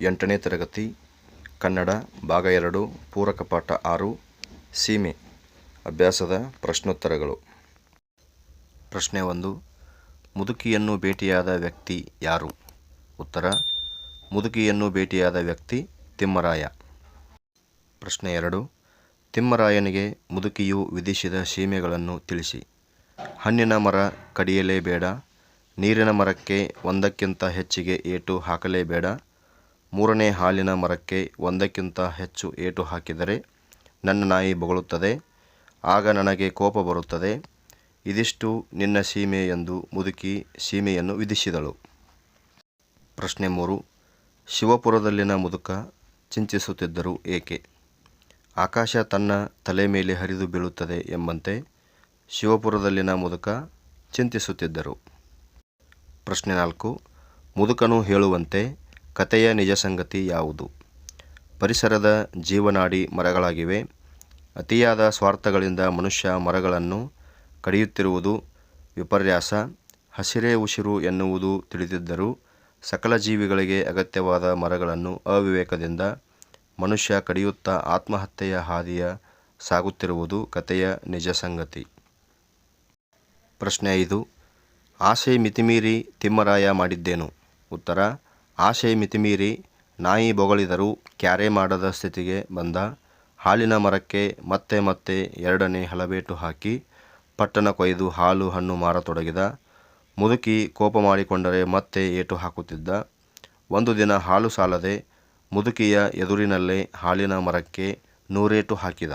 ಎಂಟನೇ ತರಗತಿ, ಕನ್ನಡ ಭಾಗ ಎರಡು, ಪೂರಕ ಪಾಠ ಆರು, ಸೀಮೆ, ಅಭ್ಯಾಸದ ಪ್ರಶ್ನೋತ್ತರಗಳು. ಪ್ರಶ್ನೆ ಒಂದು, ಮುದುಕಿಯನ್ನು ಭೇಟಿಯಾದ ವ್ಯಕ್ತಿ ಯಾರು? ಉತ್ತರ, ಮುದುಕಿಯನ್ನು ಭೇಟಿಯಾದ ವ್ಯಕ್ತಿ ತಿಮ್ಮರಾಯ. ಪ್ರಶ್ನೆ ಎರಡು, ತಿಮ್ಮರಾಯನಿಗೆ ಮುದುಕಿಯು ವಿಧಿಸಿದ ಸೀಮೆಗಳನ್ನು ತಿಳಿಸಿ. ಹಣ್ಣಿನ ಮರ ಕಡಿಯಲೇಬೇಡ ನೀರಿನ ಮರಕ್ಕೆ ಒಂದಕ್ಕಿಂತ ಹೆಚ್ಚಿಗೆ ಏಟು ಹಾಕಲೇಬೇಡ ಮೂರನೇ ಹಾಲಿನ ಮರಕ್ಕೆ ಒಂದಕ್ಕಿಂತ ಹೆಚ್ಚು ಏಟು ಹಾಕಿದರೆ ನನ್ನ ನಾಯಿ ಬೊಗಳುತ್ತದೆ, ಆಗ ನನಗೆ ಕೋಪ ಬರುತ್ತದೆ. ಇದಿಷ್ಟು ನಿನ್ನ ಸೀಮೆ ಎಂದು ಮುದುಕಿ ಸೀಮೆಯನ್ನು ವಿಧಿಸಿದಳು. ಪ್ರಶ್ನೆ ಮೂರು. ಶಿವಪುರದಲ್ಲಿನ ಮುದುಕ ಚಿಂತಿಸುತ್ತಿದ್ದರು ಏಕೆ? ಆಕಾಶ ತನ್ನ ತಲೆ ಮೇಲೆ ಹರಿದು ಬೀಳುತ್ತದೆ ಎಂಬಂತೆ ಶಿವಪುರದಲ್ಲಿನ ಮುದುಕ ಚಿಂತಿಸುತ್ತಿದ್ದರು. ಪ್ರಶ್ನೆ ನಾಲ್ಕು. ಮುದುಕನು ಹೇಳುವಂತೆ ಕಥೆಯ ನಿಜ ಸಂಗತಿ ಯಾವುದು? ಪರಿಸರದ ಜೀವನಾಡಿ ಮರಗಳಾಗಿವೆ. ಅತಿಯಾದ ಸ್ವಾರ್ಥಗಳಿಂದ ಮನುಷ್ಯ ಮರಗಳನ್ನು ಕಡಿಯುತ್ತಿರುವುದು ವಿಪರ್ಯಾಸ. ಹಸಿರೇ ಉಸಿರು ಎನ್ನುವುದು ತಿಳಿದಿದ್ದರೂ ಸಕಲ ಜೀವಿಗಳಿಗೆ ಅಗತ್ಯವಾದ ಮರಗಳನ್ನು ಅವಿವೇಕದಿಂದ ಮನುಷ್ಯ ಕಡಿಯುತ್ತಾ ಆತ್ಮಹತ್ಯೆಯ ಹಾದಿಯ ಸಾಗುತ್ತಿರುವುದು ಕಥೆಯ ನಿಜ ಸಂಗತಿ. ಪ್ರಶ್ನೆ ಐದು. ಆಸೆ ಮಿತಿಮೀರಿ ತಿಮ್ಮರಾಯ ಮಾಡಿದ್ದೇನು? ಉತ್ತರ ಆಸೆ ಮಿತಿಮೀರಿ ನಾಯಿ ಬೊಗಳಿದರೂ ಕ್ಯಾರೆ ಮಾಡದ ಸ್ಥಿತಿಗೆ ಬಂದ ಹಾಲಿನ ಮರಕ್ಕೆ ಮತ್ತೆ ಮತ್ತೆ ಎರಡನೇ ಹಲಬೇಟು ಹಾಕಿ ಪಟ್ಟಣ ಕೊಯ್ದು ಹಾಲು ಹಣ್ಣು ಮಾರತೊಡಗಿದ, ಮುದುಕಿ ಕೋಪ ಮಾಡಿಕೊಂಡರೆ ಮತ್ತೆ ಏಟು ಹಾಕುತ್ತಿದ್ದ. ಒಂದು ದಿನ ಹಾಲು ಸಾಲದೆ ಮುದುಕಿಯ ಎದುರಿನಲ್ಲೇ ಹಾಲಿನ ಮರಕ್ಕೆ ನೂರೇಟು ಹಾಕಿದ.